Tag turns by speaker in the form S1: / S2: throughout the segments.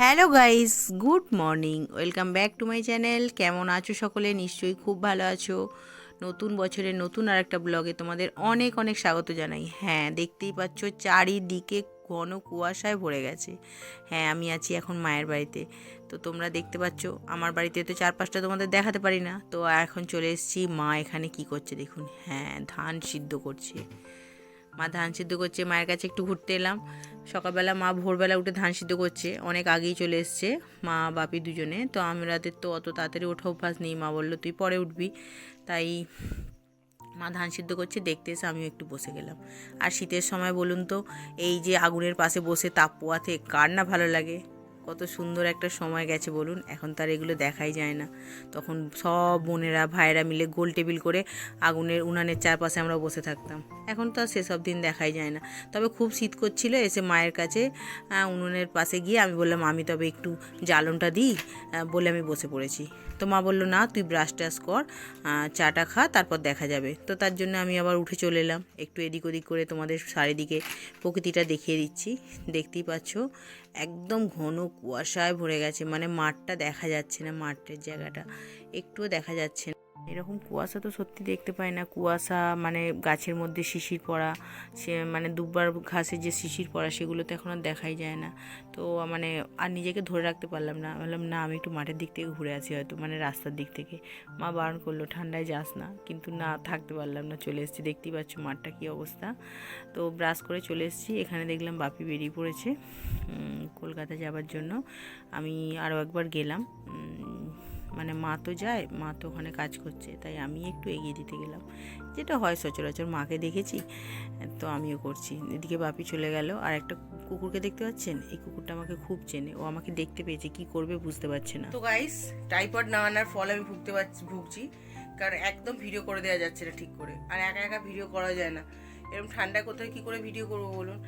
S1: Hello guys, good morning. Welcome back to my channel. কেমন আছো সকলে? নিশ্চয়ই খুব ভালো আছো। নতুন বছরের নতুন আর একটা ব্লগে তোমাদের অনেক অনেক স্বাগত জানাই। হ্যাঁ দেখতেই পাচ্ছ চারিদিকে ঘন কুয়াশায় ভরে গেছে। হ্যাঁ আমি আছি এখন মায়ের বাড়িতে। তো তোমরা দেখতে পাচ্ছ, আমার বাড়িতে তো চারপাশটা তোমাদের দেখাতে পারি না। তো এখন চলে এসেছি, মা এখানে কি করছে দেখুন। হ্যাঁ ধান সিদ্ধ করছে। মা ধান সিদ্ধ করছে, মায়ের কাছে একটু ঘুরতে এলাম। সকালবেলা মা ভোরবেলা উঠে ধান সিদ্ধ করছে, অনেক আগেই চলে এসছে, মা বাপি দুজনে। তো আমাদের তো অত তাড়াতাড়ি ওঠা অভ্যাস নেই, মা বলল, তুই পরে উঠবি। তাই মা ধান সিদ্ধ করছে, দেখতে এসে আমিও একটু বসে গেলাম। আর শীতের সময় বলুন তো, এই যে আগুনের পাশে বসে তাপ পোয়াতে কার না ভালো লাগে? কত সুন্দর একটা সময় গেছে বলুন, এখন তার এগুলো দেখাই যায় না। তখন সব বোনেরা ভাইরা মিলে গোল টেবিল করে আগুনের উনানের চারপাশে আমরা বসে থাকতাম। এখন তো আর সেসব দিন দেখাই যায় না। তবে খুব শীত করছিল, এসে মায়ের কাছে উনুনের পাশে গিয়ে আমি বললাম, আমি তবে একটু জ্বালনটা দিই বলে আমি বসে পড়েছি। তো মা বলল, না, তুই ব্রাশ টাশ কর চাটা খা, তারপর দেখা যাবে। তো তার জন্য আমি আবার উঠে চলে এলাম। একটু এদিক ওদিক করে তোমাদের চারিদিকে প্রকৃতিটা দেখিয়ে দিচ্ছি। দেখতেই পাচ্ছ, একদম ঘন কুয়াশায় ভরে গেছে। মানে মাঠটা দেখা যাচ্ছে না, মাঠের জায়গাটা। একটুও দেখা যাচ্ছে না। এরকম কুয়াশা তো সত্যি দেখতে পাই না। কুয়াশা মানে গাছের মধ্যে শিশির পড়া, সে মানে দুবার ঘাসে যে শিশির পড়া, সেগুলো তো এখন আর দেখাই যায় না। তো মানে আর নিজেকে ধরে রাখতে পারলাম না। বললাম, না, আমি একটু মাঠের দিক থেকে ঘুরে আসি হয়তো মানে রাস্তার দিক থেকে। মা বারণ করল, ঠান্ডায় যাস না। কিন্তু না, থাকতে পারলাম না, চলে এসেছি। দেখতেই পাচ্ছ মাঠটা কী অবস্থা। তো ব্রাশ করে চলে এসেছি। এখানে দেখলাম বাপি বেরিয়ে পড়েছে। কলকাতা যাবার জন্য। আমি আরও একবার গেলাম। মানে মা তো যায়, মা তো ওখানে কাজ করছে, তাই আমি একটু এগিয়ে দিতে গেলাম। যেটা হয় সচরাচর মাকে দেখেছি, তো আমিও করছি। এদিকে বাপি চলে গেল, আর একটা কুকুরকে দেখতে পাচ্ছেন? এই কুকুরটা আমাকে খুব চেনে, ও আমাকে দেখতে পেয়েছে, কি করবে বুঝতে পারছে না। তো গাইস টাইপড না আনার ফল আমি ভুগতে পারছি ভুগছি, কারণ একদম ভিডিও করে দেওয়া যাচ্ছে না ঠিক করে, আর একা একা ভিডিও করা যায় না। এরকম ঠান্ডা কোথায়, কি করে ভিডিও করব বলুন?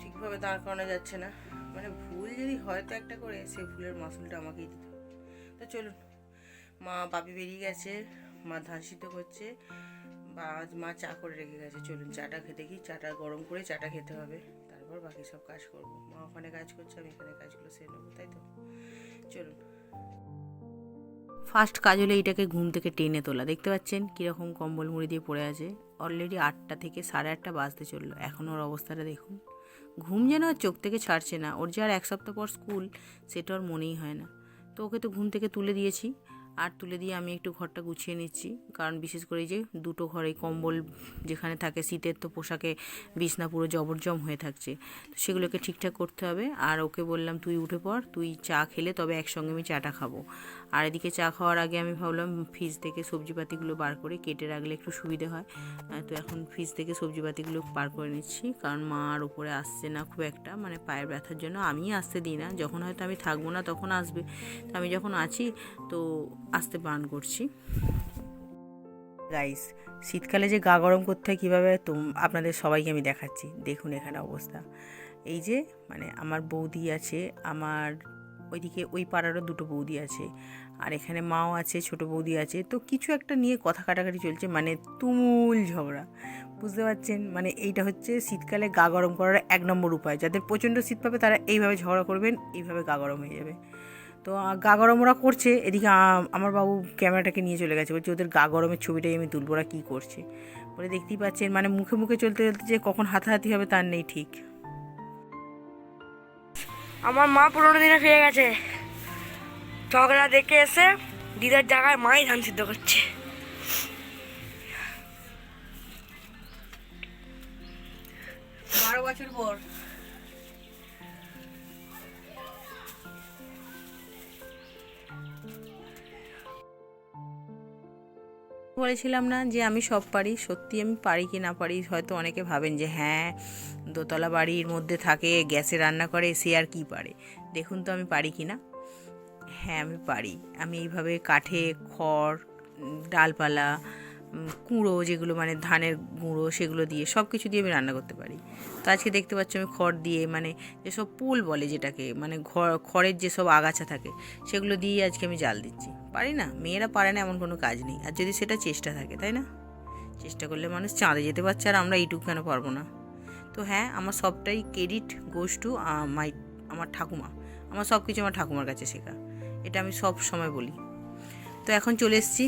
S1: ঠিকভাবে দাঁড় করানো যাচ্ছে না। মানে ভুল যদি হয় তো একটা করে সেই ভুলের মাসুলটা আমাকেই দিতে। তো চলুন মা বাপি বেরিয়ে গেছে, মা সিদ্ধ করছে, বা মা চা করে রেখে গেছে, চলুন চাটা খেতে কি চাটা গরম করে চাটা খেতে হবে, তারপর বাকি সব কাজ করব। মা ওখানে কাজ করছে, আমি এখানে কাজগুলো সেরে নেব, তাই তো? চলুন। ফার্স্ট কাজ হলো এইটাকে ঘুম থেকে টেনে তোলা, দেখতে পাচ্ছেন কীরকম কম্বল মুড়ি দিয়ে পড়ে আছে অলরেডি আটটা থেকে সাড়ে আটটা বাজতে চলল, এখন ওর অবস্থাটা দেখুন, ঘুম যেন আর চোখ থেকে ছাড়ছে না, ওর যে আর এক সপ্তাহ পর স্কুল, সেটা ওর মনেই হয় না, তো ওকে তো ঘুম থেকে তুলে দিয়েছি আর তুলে দিয়ে আমি একটু ঘরটা গুছিয়ে নিচ্ছি। কারণ বিশেষ করে যে দুটো ঘরে কম্বল যেখানে থাকে, শীতের তো পোশাকে বিছনা পুরো জবরজম হয়ে থাকছে। তো সেগুলোকে ঠিকঠাক করতে হবে। আর ওকে বললাম, তুই উঠে পড়, তুই চা খেলে তবে একসঙ্গে আমি চাটা খাব। আর এদিকে চা খাওয়ার আগে আমি ভাবলাম, ফ্রিজ থেকে সবজিপাতিগুলো বার করে কেটে রাখলে একটু সুবিধে হয়। তো এখন ফ্রিজ থেকে সবজিপাতিগুলো বার করে নিচ্ছি। কারণ মা আর উপরে আসছে না খুব একটা মানে পায়ের ব্যথার জন্য আমি আসতে দিই না। যখন হয়তো আমি থাকব না তখন আসবে। তো আমি যখন আছি, তো আসতে বান করছি। গাইস শীতকালে যে গা গরম করতে হয় কীভাবে আপনাদের সবাইকে আমি দেখাচ্ছি। দেখুন এখানে অবস্থা। এই যে মানে আমার বৌদি আছে, আমার ওইদিকে ওই পাড়ারও দুটো বৌদি আছে, আর এখানে মাও আছে, ছোট বৌদি আছে। তো কিছু একটা নিয়ে কথা কাটাকাটি চলছে মানে তুমুল ঝগড়া। বুঝতে পারছেন? মানে এইটা হচ্ছে শীতকালে গা গরম করার এক নম্বর উপায়। যাদের প্রচণ্ড শীত পাবে, তারা এইভাবে ঝগড়া করবেন, এইভাবে গা গরম হয়ে যাবে। তো গা গরম ওরা করছে। এদিকে আমার বাবু ক্যামেরাটাকে নিয়ে চলে গেছে। বলছে ওদের গা গরমের ছবিটাই আমি তুলবো ওরা কী করছে? বলে দেখতেই পাচ্ছেন মানে মুখে মুখে চলতে চলতে যে কখন হাতাহাতি হবে তার নেই ঠিক।
S2: আমার মা পুরোনো দিনে ফিরে গেছে। ঝগড়া দেখে এসে দিদার জায়গায় মাই ধান সিদ্ধ করছে।
S1: বারো বছর পর। বলেছিলাম না যে আমি সব পারি? সত্যি আমি পারি কি না পারি? হয়তো অনেকে ভাবেন যে হ্যাঁ দোতলা বাড়ির মধ্যে থাকে, গ্যাসে রান্না করে, সে আর কি পারে? দেখুন তো আমি পারি কি না? হ্যাঁ আমি পারি। আমি এইভাবে কাঠে, খড়, ডালপালা কুঁড়ো যেগুলো মানে ধানের গুঁড়ো সেগুলো দিয়ে সব কিছু দিয়ে আমি রান্না করতে পারি। তো আজকে দেখতে পাচ্ছ আমি খড় দিয়ে মানে যেসব পুল বলে যেটাকে মানে ঘর- খড়ের যেসব আগাছা থাকে, সেগুলো দিয়ে আজকে আমি জাল দিচ্ছি। পারি না, মেয়েরা পারে না এমন কোনো কাজ নেই। আর যদি সেটা চেষ্টা থাকে, তাই না? চেষ্টা করলে মানুষ চাঁদে যেতে পারছে আর আমরা এইটুকু কেন পারব না? তো হ্যাঁ আমার সবটাই ক্রেডিট গোস টু মাই আমার ঠাকুমা। আমার সব কিছু আমার ঠাকুমার কাছে শেখা। এটা আমি সব সময় বলি। তো এখন চলে এসেছি।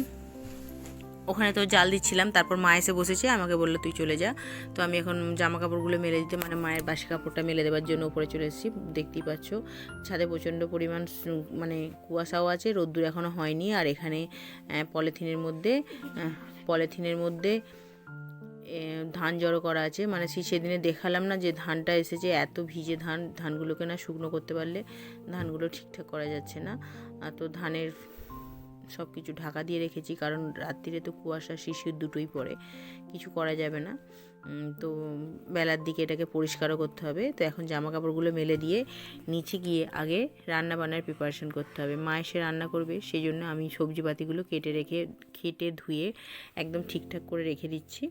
S1: ওখানে তো জাল দিচ্ছিলাম, তারপর মা এসে বসেছে, আমাকে বলল, তুই চলে যা। তো আমি এখন জামা কাপড়গুলো মেলে দিতে মানে মায়ের বাসি কাপড়টা মেলে দেওয়ার জন্য উপরে চলে এসেছি, দেখতেই পাচ্ছ। ছাদে প্রচণ্ড পরিমাণ মানে কুয়াশাও আছে, রোদ্দুর এখনও হয়নি, আর এখানে পলিথিনের মধ্যে পলিথিনের মধ্যে ধান জড়ো করা আছে। মানে সেই সেদিনে দেখালাম না যে ধানটা এসেছে, এত ভিজে ধান, ধানগুলোকে না শুকনো করতে পারলে ধানগুলো ঠিকঠাক করা যাচ্ছে না। আর তো ধানের সব কিছু ঢাকা দিয়ে রেখেছি, কারণ রাত্রিরে তো কুয়াশা, শিশির দুটোই পড়ে, কিছু করা যাবে না। তো বেলার দিকে এটাকে পরিষ্কারও করতে হবে। তো এখন জামা কাপড়গুলো মেলে দিয়ে নিচে গিয়ে আগে রান্না বান্নার প্রিপারেশন করতে হবে। মা এসে রান্না করবে সেই জন্য আমি সবজিপাতিগুলো কেটে রেখে কেটে ধুয়ে একদম ঠিকঠাক করে রেখে দিচ্ছি।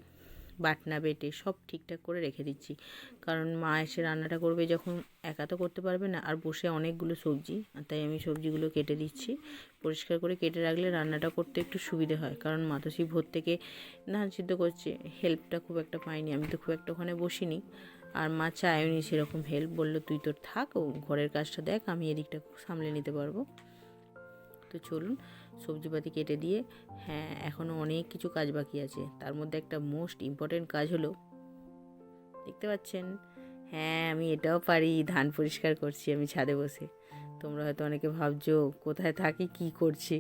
S1: বাটনা, বেটে সব ঠিকঠাক করে রেখে দিচ্ছি। কারণ মা এসে রান্নাটা করবে যখন একা তো করতে পারবে না, আর বসে অনেকগুলো সবজি তাই আমি সবজিগুলো কেটে দিচ্ছি। পরিষ্কার করে কেটে রাখলে রান্নাটা করতে একটু সুবিধে হয়, কারণ মাতসী ভোর থেকে ধান সিদ্ধ করছে হেল্পটা খুব একটা পাইনি, আমি তো খুব একটা ওখানে বসিনি। আর মা চায়নি সেরকম হেল্প বলল, তুই তোর থাক, ও ঘরের কাজটা দেখ, আমি এদিকটা সামলে নিতে পারব। তো চলুন সবজিপাতি কেটে দিয়ে হ্যাঁ এখনও অনেক কিছু কাজ বাকি আছে। তার মধ্যে একটা মোস্ট ইম্পর্টেন্ট কাজ হলো, দেখতে পাচ্ছেন? হ্যাঁ আমি এটাও পারি, ধান পরিষ্কার করছি আমি ছাদে বসে। তোমরা হয়তো অনেকে ভাবছ, কোথায় থাকি, কি করছি?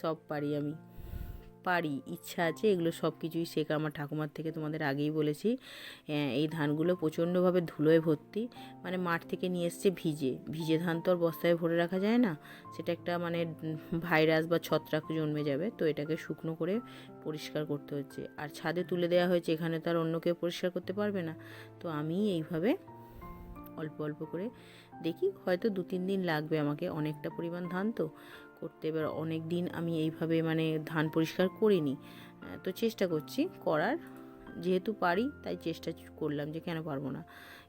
S1: সব পারি আমি। পারি, ইচ্ছা আছে, এগুলো সব কিছুই শেখা। আমার ঠাকুমার থেকে তোমাদের আগেই বলেছি এই ধানগুলো প্রচণ্ডভাবে ধুলোয় ভর্তি মানে মাঠ থেকে নিয়ে এসছে ভিজে। ভিজে ধান তো আর বস্তায় ভরে রাখা যায় না, সেটা একটা মানে ভাইরাস বা ছত্রাক জন্মে যাবে, তো এটাকে শুকনো করে পরিষ্কার করতে হচ্ছে। আর ছাদে তুলে দেওয়া হয়েছে, এখানে তো আর অন্য কেউ পরিষ্কার করতে পারবে না, তো আমি এইভাবে অল্প অল্প করে দেখি, হয়তো দু তিন দিন লাগবে আমাকে, অনেকটা পরিমাণ ধান তো করতে এবার অনেক দিন আমি এইভাবে মানে ধান পরিষ্কার করিনি। তো চেষ্টা করছি করার। যেহেতু পারি, তাই চেষ্টা করলাম যে কেন পারব না।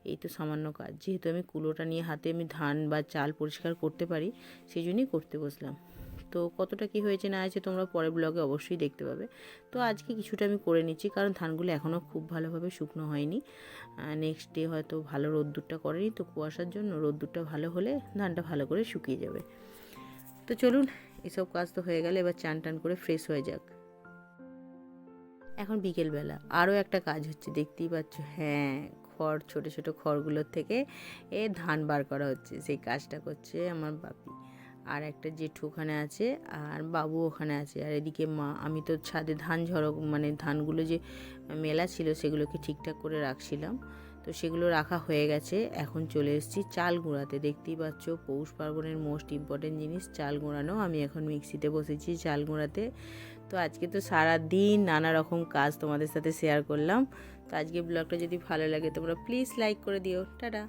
S1: এই তো সামান্য কাজ। যেহেতু আমি কুলোটা নিয়ে হাতে আমি ধান বা চাল পরিষ্কার করতে পারি সেই জন্যই করতে বসলাম। তো কতটা কি হয়েছে না আছে তোমরা পরের ব্লগে অবশ্যই দেখতে পাবে। তো আজকে কিছুটা আমি করে নিচ্ছি, কারণ ধানগুলো এখনও খুব ভালোভাবে শুকনো হয়নি। নেক্সট ডে হয়তো ভালো রোদ্দুরটা করেনি, তো কুয়াশার জন্য রোদ্দুরটা ভালো হলে ধানটা ভালো করে শুকিয়ে যাবে। তো চলুন, এসব কাজ তো হয়ে গেলে এবার চান টান করে ফ্রেশ হয়ে যাক। এখন বিকেলবেলা, আরও একটা কাজ হচ্ছে, দেখতেই পাচ্ছ হ্যাঁ খড়, ছোট ছোট খড়গুলোর থেকে এ ধান বার করা হচ্ছে, সেই কাজটা করছে আমার বাপি। আর একটা জেঠু ওখানে আছে, আর বাবু ওখানে আছে, আর এদিকে মা, আমি তো ছাদে ধান ঝড়ো মানে ধানগুলো যে মেলা ছিল সেগুলোকে ঠিকঠাক করে রাখছিলাম। তো সেগুলো রাখা হয়ে গেছে। এখন চলে এসেছি চাল গুঁড়াতে। দেখতেই পাচ্ছ, পৌষ পার্বণের মোস্ট ইম্পর্টেন্ট জিনিস, চাল গুঁড়ানো। আমি এখন মিক্সিতে বসেছি চাল গুঁড়াতে। তো আজকে তো সারা দিন নানা রকম কাজ তোমাদের সাথে শেয়ার করলাম। তো আজকে ব্লগটা যদি ভালো লাগে তোমরা প্লিজ লাইক করে দিও। টাটা!